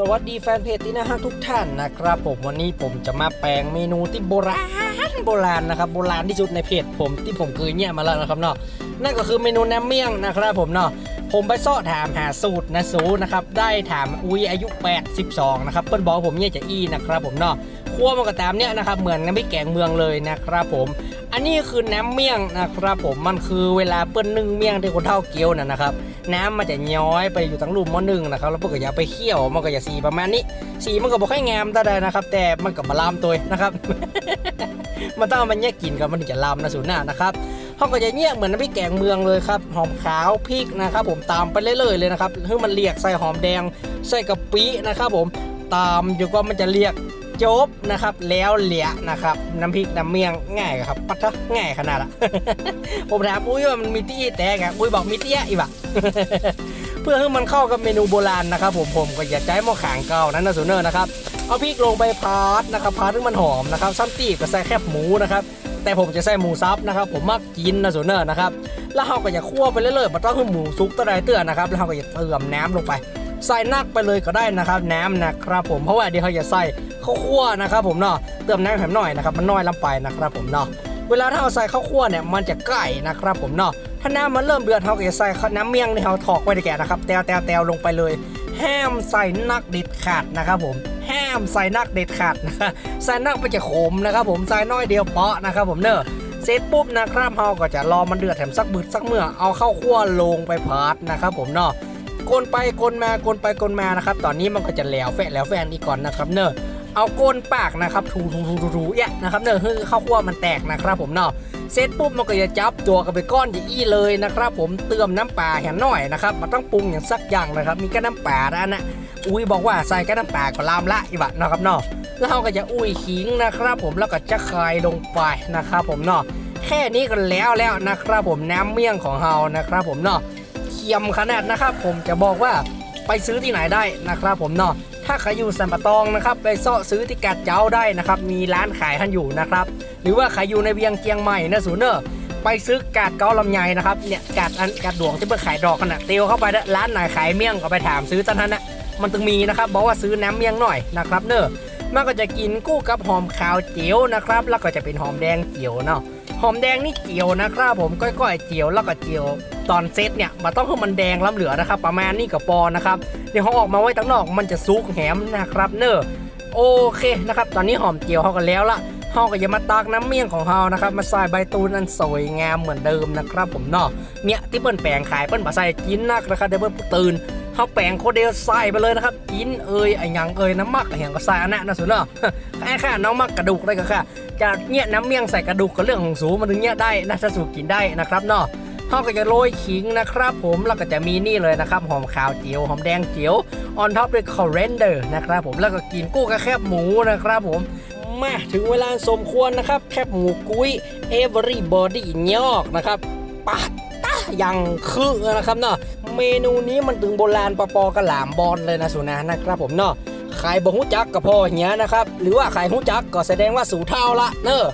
สวัสดีแฟนเพจที่น่าฮักทุกท่านนะครับ ผมวันนี้ผมจะมาแปลงเมนูที่โบราณโบราณนะครับโบราณที่สุดในเพจผมที่ผมเคยเนี่ยมาแล้วนะครับเนาะนั่นก็คือเมนูน้ำเมี่ยงนะครับผมเนาะผมไปซ่อถามหาสูตรนะสูนะครับได้ถามอุ้ยอายุ 82 นะครับเปิ้ลบอกผมเนี่ยจะอี้นะครับผมเนาะคั่วมันก็ตามเนี่ยนะครับเหมือนน้ำพริกแกงเมืองเลยนะครับผม อันนี้คือน้ำเมี่ยงนะครับผมมันคือเวลาเปิ้ลนึ่งเมี่ยงที่คนเท่าเกี๊ยวน่ะนะครับ น้ำมันจะย้อยไปอยู่ทั้งรูปม้อนึ่งนะครับแล้วเพื่อก็อย่าไปเคี่ยวมันก็อย่าสีประมาณนี้ สีมันก็บอกให้งามแต่ใดนะครับ แต่มันก็มาลามตัวนะครับ มันต้องมันแยกกลิ่นกับมันถึงจะลามนะสูนหน้านะครับเขาก็จะเนี้ยเหมือนน้ำพริกแกงเมืองเลยครับหอมขาวพริกนะครับ ผมตามไปเรื่อยๆเลยนะครับให้มันเรียกใส่หอมแดงใส่กะปินะครับ ผมตามอยู่ก็มันจะเรียก จบนะครับ แล้วเหลียนะครับ น้ำพริกน้ำเมียงง่ายครับปัดทะง่ายขนาดอะผมถามอุ้ยว่ามันมีตี้แตกอะอุ้ยบอกมีเตี้ยอีบะเพื่อให้มันเข้ากับเมนูโบราณนะครับ ผมผมก็อยาใช้หม้อขางเก่านั้นนะสูเนอร์นะครับเอาพริกลงไปพาร์ทนะครับพาร์ทให้มันหอมนะครับซ้ำตีบก็ใส่แคบหมูนะครับแต่ผมจะใส่หมูซับนะครับ ผมมักกินนะสูเนอร์นะครับแล้วเราก็จะคั่วไปเรื่อยๆมันต้องให้หมูสุกตัวใดเตือนนะครับแล้วเราก็จะเติมน้ำลงไป ใส่นักไปเลยก็ได้นะครับน้ำนะครับผมเพราะว่าเดี๋ยวเขาจะใส่ข้าวคั่วนะครับผมเนาะเติมน้ำแถมหน่อยนะครับมันน้อยลำไปนะครับผมเนาะเวลาถ้าเราใส่ข้าวคั่วเนี่ยมันจะใกล้นะครับผมเนาะถ้าน้ำมันเริ่มเดือดเราก็จะใส่น้ำเมี่ยงที่เราถอกไว้ในแกะนะครับแตวแตวแตวลงไปเลยห้ามใส่นักเด็ดขาดนะครับผมห้ามใส่นักเด็ดขาดนะใส่นักไปจะขมนะครับผมใส่น้อยเดียวเปาะนะครับผมเนอะเสร็จปุ๊บนะครับเราก็จะรอมันเดือดแถมสักบึดสักเมื่อเอาเข้าวคั่วลงไปพาร์ทนะครับผมเนาะ กลไปกลมากลไปกลมานะครับ ตอนนี้มันก็จะแล้วแฟะแล้วแฟนอีกก่อนนะครับเนอะเอาก้นปากนะครับถูถูถูถูถูเอะนะครับเนอะคือข้าวคั่วมันแตกนะครับผมเนาะเสร็จปุ๊บมันก็จะจับตัวกันไปก้อนจะอี้เลยนะครับ ผมเติมน้ำปลาแห่หน่อยนะครับมันต้องปรุงอย่างสักอย่างนะครับ มีแค่น้ำปลาแล้วนะอุ้ยบอกว่าใส่แค่น้ำปลาก็ลามละอีบะนะครับเนาะแล้วเราก็จะอุ้ยขิงนะครับ ผมแล้วก็จะคายลงไปนะครับ ผมเนาะแค่นี้ก็แล้วแล้วนะครับ ผมน้ำเมี่ยงของเรานะครับ ผมเนาะ เทียมขนาดนะครับผมจะบอกว่าไปซื้อที่ไหนได้นะครับผมเนาะถ้าใครอยู่สัมปะตองนะครับไปเซาะซื้อที่กาดเจ้าได้นะครับมีร้านขายท่านอยู่นะครับ หรือว่าใครอยู่ในเวียงเจียงใหม่นะสูเนอร์ไปซื้อกาดเกาลำไยนะครับเนี่ยกาดอันกาดดวงที่เปิดขายดอกขนาดเตียวเข้าไปนะร้านไหนขายเมี่ยงก็ไปถามซื้อตอนนั้นนะมันต้องมีนะครับบอกว่าซื้อน้ำเมี่ยงหน่อยนะครับเนอะมันก็จะกินคู่กับหอมขาวเจียวนะครับ แล้วก็จะเป็นหอมแดงเจียวเนาะ หอมแดงนี่เจียวนะครับผมก้อยๆเจียวแล้วก็เจียว ตอนเซตเนี่ยมันต้องให้มันแดงล้ำเหลือนะครับ ประมาณนี้กับปอนะครับเดี๋ยวเขาออกมาไว้ตั้งนอกมันจะซุกแหมนะครับเนอะโอเคนะครับ ตอนนี้หอมเจียวเขากันแล้วละเขาก็จะมาตักน้ำเมี่ยงของเขานะครับ มาใส่ใบตูนอันสวยงามเหมือนเดิมนะครับ ผมเนาะเนี่ยที่เปิ้นแปลงขายเปิ้นบาใส่กินนักนะครับเดี๋ยวเปิ้นตื่นเขาแปลงโคเดลใส่ไปเลยนะครับกินเอ่ยไอ้หยังเอ่ยน้ำมักไอ้หยังก็ใส่อันนั้นนะสุดเนาะแค่แค่น้องมักกระดูกได้ก็ค่ะ จะเนี่ยน้ำเมี่ยงใส่กระดูกก็เรื่องของสูมันถึงเนี่ยได้นะถ้าสูกินได้นะครับเนาะเขาก็จะโรยขิงนะครับ ผมแล้วก็จะมีนี่เลยนะครับหอมขาวเจียวหอมแดงเจียวออนท็อปด้วยคอเรนเดอร์นะครับผมแล้วก็กินกู้กับแคบหมูนะครับผมมาถึงเวลาสมควรนะครับ แคบหมูกุ้ย everybody ยอกนะครับปาดตะยังคือนะครับเนาะเมนูนี้มันถึงโบราณปอปอกระหลามบอลเลยนะสุนานะครับผมเนาะ ขายบ่หูจักก็พออย่างเงี้ยนะครับ หรือว่าขายหูจักก็แสดงว่าสูเท่าละเนอะ